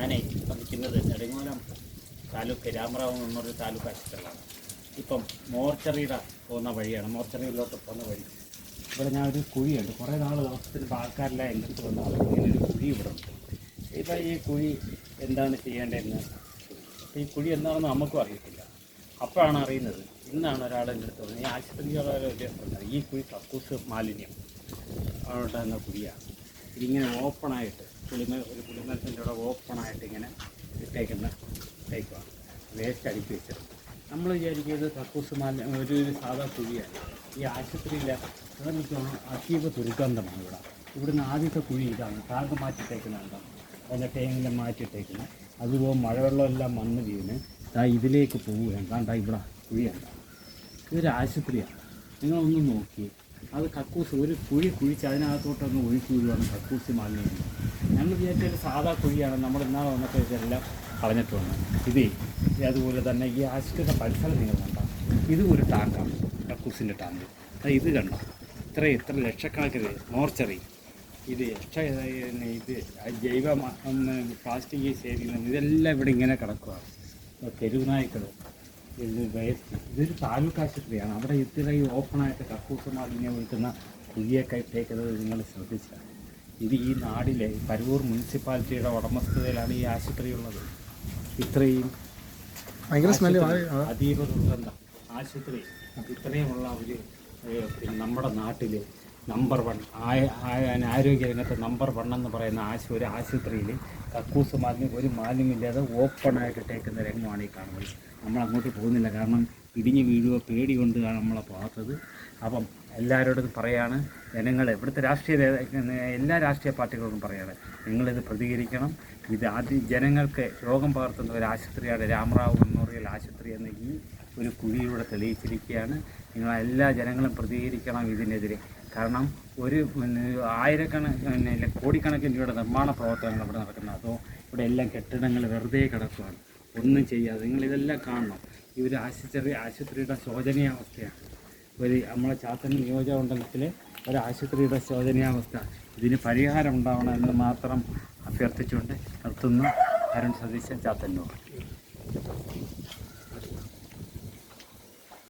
ഞാനേ ഇപ്പം നെടുങ്ങോലം താലൂക്ക് രാമറാവ് മെമ്മോറിയൽ താലൂക്ക് ആശുപത്രിയിലാണ്. ഇപ്പം മോർച്ചറിയുടെ പോകുന്ന വഴിയാണ്. മോർച്ചറിയിലോട്ട് പോകുന്ന വഴി. ഇവിടെ ഞാൻ ഒരു കുഴിയുണ്ട് കുറേ നാൾ ദിവസത്തിന് ആൾക്കാരെല്ലാം എന്റെ അടുത്ത് വന്നു. ഒരു കുഴി ഇവിടെ ഉണ്ട്. ഇപ്പം ഈ കുഴി എന്താണ് ചെയ്യേണ്ടതെന്ന് ഈ കുഴി എന്താണെന്ന് നമുക്കും അറിയത്തില്ല. അപ്പോഴാണ് അറിയുന്നത് ഇന്നാണ് ഒരാൾ എന്റെ അടുത്ത് പറഞ്ഞത് ഈ ആശുപത്രിയുടെ ഒരു ഈ കുഴി കക്കൂസ് മാലിന്യം ഉണ്ടാകുന്ന കുഴിയാണ്. ഇതിങ്ങനെ ഓപ്പണായിട്ട് പുളിമ ഒരു പുളിമരത്തിന്റെ കൂടെ ഓപ്പണായിട്ട് ഇങ്ങനെ ഇട്ടേക്കുന്ന ടൈപ്പാണ് വേസ്റ്റ് അടുക്കി വെച്ചത് നമ്മൾ വിചാരിക്കുന്നത് കക്കൂസ് മാലിന്യം ഒരു സാധാ കുഴിയാണ് ഈ ആശുപത്രിയിലെ ഇവിടെ അതീവ ദുർഗന്ധമാണ് ഇവിടെ. ഇവിടുന്ന് ആദ്യത്തെ കുഴി ഇതാണ്. താങ്ക് മാറ്റിട്ടേക്കുന്നതാണ് അതിന്റെ ടേങ്കെല്ലാം മാറ്റിയിട്ടേക്കുന്നത്. അതുപോലെ മഴവെള്ളമെല്ലാം വന്ന് വീണ് ദാ ഇതിലേക്ക് പോവുകയാണ്. കണ്ടാ ഇവിടെ കുഴിയാണ് ഇതൊരു ആശുപത്രിയാണ്. നിങ്ങളൊന്ന് നോക്കി അത് കക്കൂസ് ഒരു കുഴി കുഴിച്ച് അതിനകത്തോട്ടൊന്ന് ഒഴുക്കി വിടുവാണ് കക്കൂസ് മാലിന്യം. ഞങ്ങൾ വിചാരിച്ചൊരു സാധാ കുഴിയാണ്. നമ്മൾ ഇന്നാളെ വന്നപ്പോൾ ഇതെല്ലാം കളഞ്ഞിട്ടുണ്ട് ഇതേ അതുപോലെ തന്നെ ഈ ആശുപത്രി പരിസരം നിങ്ങൾ കണ്ട. ഇത് ഒരു ടാങ്കാണ് കക്കൂസിന്റെ ടാങ്ക്. അത് ഇത് കണ്ട? ഇത്ര ഇത്ര ലക്ഷക്കണക്കിന് മോർച്ചറി. ഇത് എക്സ്ട്രാ ഇത് ജൈവ പ്ലാസ്റ്റിക് സേവിക്കുന്നത് ഇതെല്ലാം ഇവിടെ ഇങ്ങനെ കിടക്കുകയാണ് തെരുവ് നായ്ക്കൾ ഇത് വേസ്റ്റ് ഇതൊരു താലൂക്ക് ആശുപത്രിയാണ്. അവിടെ ഇത്രയും ഓപ്പണായിട്ട് കക്കൂസമാർ ഇങ്ങനെ വിൽക്കുന്ന കുഴിയൊക്കെ ഇട്ടേക്കുന്നത് നിങ്ങൾ ശ്രദ്ധിച്ചാൽ ഇത് ഈ നാടിലെ പരൂർ മുനിസിപ്പാലിറ്റിയുടെ ഉടമസ്ഥതയിലാണ് ഈ ആശുപത്രി ഉള്ളത്. ഇത്രയും അതീവ ദുർഗന്ധം. ആശുപത്രി ഇത്രയുമുള്ള ഒരു നമ്മുടെ നാട്ടിൽ നമ്പർ വൺ. ആരോഗ്യ രംഗത്ത് നമ്പർ വൺ എന്ന് പറയുന്ന ആശു ഒരു ആശുപത്രിയിൽ കക്കൂസ് മാലിന്യം ഒരു മാലിന്യമില്ലാതെ ഓപ്പണായിട്ട് ഇട്ടേക്കുന്ന രംഗമാണ് ഈ കാണുന്നത്. നമ്മൾ അങ്ങോട്ട് പോകുന്നില്ല. കാരണം ഇടിഞ്ഞ് വീഴുകയോ പേടി കൊണ്ടാണ് നമ്മളെ പോകാത്തത്. അപ്പം എല്ലാവരോടും പറയാണ് ജനങ്ങൾ ഇവിടുത്തെ രാഷ്ട്രീയ എല്ലാ രാഷ്ട്രീയ പാർട്ടികളോടും പറയാണ് നിങ്ങളിത് പ്രതികരിക്കണം. ഇത് ആദ്യം ജനങ്ങൾക്ക് രോഗം പകർത്തുന്ന ഒരു ആശുപത്രിയാണ് രാമറാവ് മെമ്മോറിയൽ ആശുപത്രി എന്ന ഈ ഒരു കുഴിയിലൂടെ തെളിയിച്ചിരിക്കുകയാണ്. നിങ്ങൾ എല്ലാ ജനങ്ങളും പ്രതികരിക്കണം ഇതിനെതിരെ. കാരണം ഒരു ആയിരക്കണക്കിന് പിന്നെ കോടിക്കണക്കിന് രൂപയുടെ നിർമ്മാണ പ്രവർത്തനങ്ങൾ ഇവിടെ നടക്കുന്നത്. അതോ ഇവിടെ എല്ലാം കെട്ടിടങ്ങൾ വെറുതെ കിടക്കുകയാണ് ഒന്നും ചെയ്യാതെ. നിങ്ങളിതെല്ലാം കാണണം. ഈ ഒരു ആശുപത്രി ആശുപത്രിയുടെ ശോചനീയാവസ്ഥയാണ്. ഒരു നമ്മളെ ചാത്തൻ നിയോജകമണ്ഡലത്തിലെ ഒരു ആശുപത്രിയുടെ ശോചനീയാവസ്ഥ. ഇതിന് പരിഹാരം ഉണ്ടാവണം എന്ന് മാത്രം അഭ്യർത്ഥിച്ചുകൊണ്ട് നിർത്തുന്നു അരുൺ സതീശൻ ചാത്തന്നൂർ.